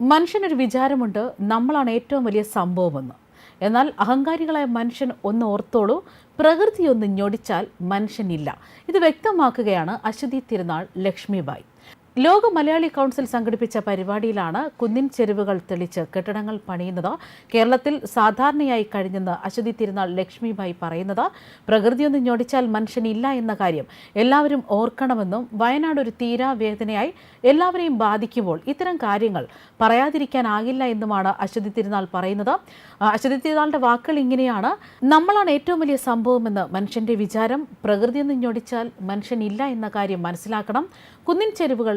മനുഷ്യനൊരു വിചാരമുണ്ട് നമ്മളാണ് ഏറ്റവും വലിയ സംഭവമെന്ന്. എന്നാൽ അഹങ്കാരികളായ മനുഷ്യൻ ഒന്ന് ഓർത്തോളൂ പ്രകൃതി ഒന്ന് ഞൊടിച്ചാൽ മനുഷ്യനില്ല. ഇത് വ്യക്തമാക്കുകയാണ് അശ്വതി തിരുനാൾ ലക്ഷ്മിബായി ലോക മലയാളി കൗൺസിൽ സംഘടിപ്പിച്ച പരിപാടിയിലാണ് കുന്നിൻ ചെരുവുകൾ തെളിച്ച് കെട്ടിടങ്ങൾ പണിയുന്നത്. കേരളത്തിൽ സാധാരണയായി കഴിഞ്ഞെന്ന് അശ്വതി തിരുനാൾ ലക്ഷ്മിബായി പറയുന്നത്. പ്രകൃതിയൊന്ന് ഞൊടിച്ചാൽ മനുഷ്യനില്ല എന്ന കാര്യം എല്ലാവരും ഓർക്കണമെന്നും വയനാട് ഒരു തീരാവേദനയായി എല്ലാവരെയും ബാധിക്കുമ്പോൾ ഇത്തരം കാര്യങ്ങൾ പറയാതിരിക്കാനാകില്ല എന്നുമാണ് അശ്വതി തിരുനാൾ പറയുന്നത്. അശ്വതി തിരുനാളിന്റെ വാക്കുകൾ ഇങ്ങനെയാണ്. നമ്മളാണ് ഏറ്റവും വലിയ സംഭവമെന്ന് മനുഷ്യന്റെ വിചാരം പ്രകൃതിയൊന്ന് ഞൊടിച്ചാൽ മനുഷ്യനില്ല എന്ന കാര്യം മനസ്സിലാക്കണം. കുന്നിൻ ചെരുവുകൾ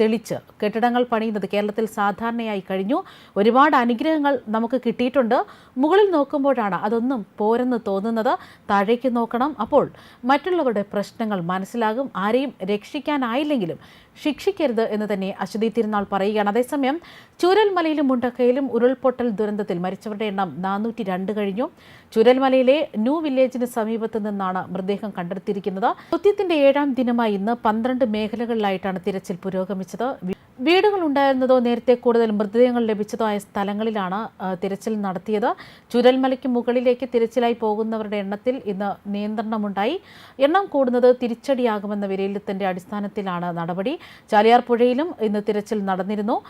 തെളിച്ച് കെട്ടിടങ്ങൾ പണിയുന്നത് കേരളത്തിൽ സാധാരണയായി കഴിഞ്ഞു. ഒരുപാട് അനുഗ്രഹങ്ങൾ നമുക്ക് കിട്ടിയിട്ടുണ്ട്. മുകളിൽ നോക്കുമ്പോഴാണ് അതൊന്നും പോരെന്ന് തോന്നുന്നത്. താഴേക്ക് നോക്കണം. അപ്പോൾ മറ്റുള്ളവരുടെ പ്രശ്നങ്ങൾ മനസ്സിലാകും. ആരെയും രക്ഷിക്കാനായില്ലെങ്കിലും ശിക്ഷിക്കരുത് എന്ന് തന്നെ അശ്വതി തിരുനാൾ പറയുകയാണ്. അതേസമയം ചൂരൽമലയിലും മുണ്ടക്കയിലും ഉരുൾപൊട്ടൽ ദുരന്തത്തിൽ മരിച്ചവരുടെ എണ്ണം നാനൂറ്റി രണ്ട് കഴിഞ്ഞു. ചൂരൽമലയിലെ ന്യൂ വില്ലേജിന് സമീപത്ത് നിന്നാണ് മൃതദേഹം കണ്ടെടുത്തിരിക്കുന്നത്. കൃത്യത്തിന്റെ ഏഴാം ദിനമായി ഇന്ന് പന്ത്രണ്ട് മേഖലകളിലായിട്ടാണ് തിരച്ചിൽ പുരോഗമിച്ചത്. വി- വീടുകൾ ഉണ്ടായിരുന്നതോ നേരത്തെ കൂടുതൽ മൃതദേഹങ്ങൾ ലഭിച്ചതോ ആയ സ്ഥലങ്ങളിലാണ് തിരച്ചിൽ നടത്തിയത്. ചുരൽമലയ്ക്ക് മുകളിലേക്ക് തിരച്ചിലായി പോകുന്നവരുടെ എണ്ണത്തിൽ ഇന്ന് നിയന്ത്രണമുണ്ടായി. എണ്ണം കൂടുന്നത് തിരിച്ചടിയാകുമെന്ന വിലയിരുത്തലിന്റെ അടിസ്ഥാനത്തിലാണ് നടപടി. ചാലിയാർ പുഴയിലും ഇന്ന് തിരച്ചിൽ നടന്നിരുന്നു.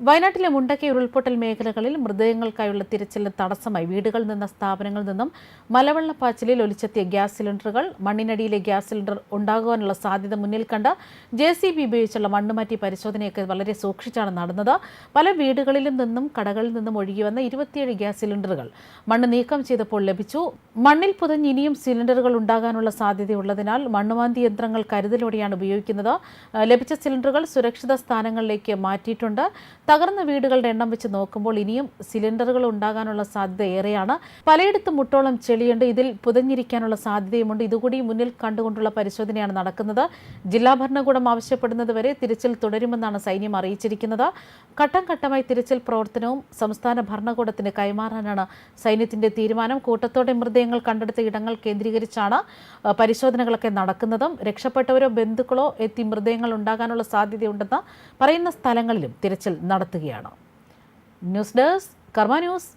വയനാട്ടിലെ മുണ്ടക്കൈ ഉരുൾപൊട്ടൽ മേഖലകളിൽ മൃതദേഹങ്ങൾക്കായുള്ള തിരച്ചിലിന് തടസ്സമായി വീടുകളിൽ നിന്ന സ്ഥാപനങ്ങളിൽ നിന്നും മലവെള്ളപ്പാച്ചിലിൽ ഒലിച്ചെത്തിയ ഗ്യാസ് സിലിണ്ടറുകൾ മണ്ണിനടിയിലെ ഗ്യാസ് സിലിണ്ടർ ഉണ്ടാകുവാനുള്ള സാധ്യത മുന്നിൽ കണ്ട് ജെ സി ബി ഉപയോഗിച്ചുള്ള മണ്ണുമാറ്റി പരിശോധനയൊക്കെ വളരെ സൂക്ഷിച്ചാണ് നടന്നത്. പല വീടുകളിലും നിന്നും കടകളിൽ നിന്നും ഒഴുകി വന്ന ഇരുപത്തിയേഴ് ഗ്യാസ് സിലിണ്ടറുകൾ മണ്ണ് നീക്കം ചെയ്തപ്പോൾ ലഭിച്ചു. മണ്ണിൽ പുതഞ്ഞ് ഇനിയും സിലിണ്ടറുകൾ ഉണ്ടാകാനുള്ള സാധ്യതയുള്ളതിനാൽ മണ്ണുമാന്തി യന്ത്രങ്ങൾ കരുതലോടെയാണ് ഉപയോഗിക്കുന്നത്. ലഭിച്ച സിലിണ്ടറുകൾ സുരക്ഷിത സ്ഥാനങ്ങളിലേക്ക് മാറ്റിയിട്ടുണ്ട്. തകർന്ന വീടുകളുടെ എണ്ണം വെച്ച് നോക്കുമ്പോൾ ഇനിയും സിലിണ്ടറുകൾ ഉണ്ടാകാനുള്ള സാധ്യത ഏറെയാണ്. പലയിടത്തും മുട്ടോളം ചെളിയുണ്ട്. ഇതിൽ പുതഞ്ഞിരിക്കാനുള്ള സാധ്യതയുമുണ്ട്. ഇതുകൂടി മുന്നിൽ കണ്ടുകൊണ്ടുള്ള പരിശോധനയാണ് നടക്കുന്നത്. ജില്ലാ ഭരണകൂടം ആവശ്യപ്പെടുന്നത് വരെ തിരച്ചിൽ തുടരുമെന്നാണ് സൈന്യം അറിയിച്ചിരിക്കുന്നത്. ഘട്ടം ഘട്ടമായി തിരച്ചിൽ പ്രവർത്തനവും സംസ്ഥാന ഭരണകൂടത്തിന് കൈമാറാനാണ് സൈന്യത്തിന്റെ തീരുമാനം. കൂട്ടത്തോടെ മൃതദേഹങ്ങൾ കണ്ടെടുത്ത ഇടങ്ങൾ കേന്ദ്രീകരിച്ചാണ് പരിശോധനകളൊക്കെ നടക്കുന്നതും. രക്ഷപ്പെട്ടവരോ ബന്ധുക്കളോ എത്തി മൃതദേഹങ്ങൾ ഉണ്ടാകാനുള്ള സാധ്യതയുണ്ടെന്ന് പറയുന്ന സ്ഥലങ്ങളിലും തിരച്ചിൽ നടത്തുകയാണ്. ന്യൂസ് ഡെസ്ക് കർമ്മ ന്യൂസ്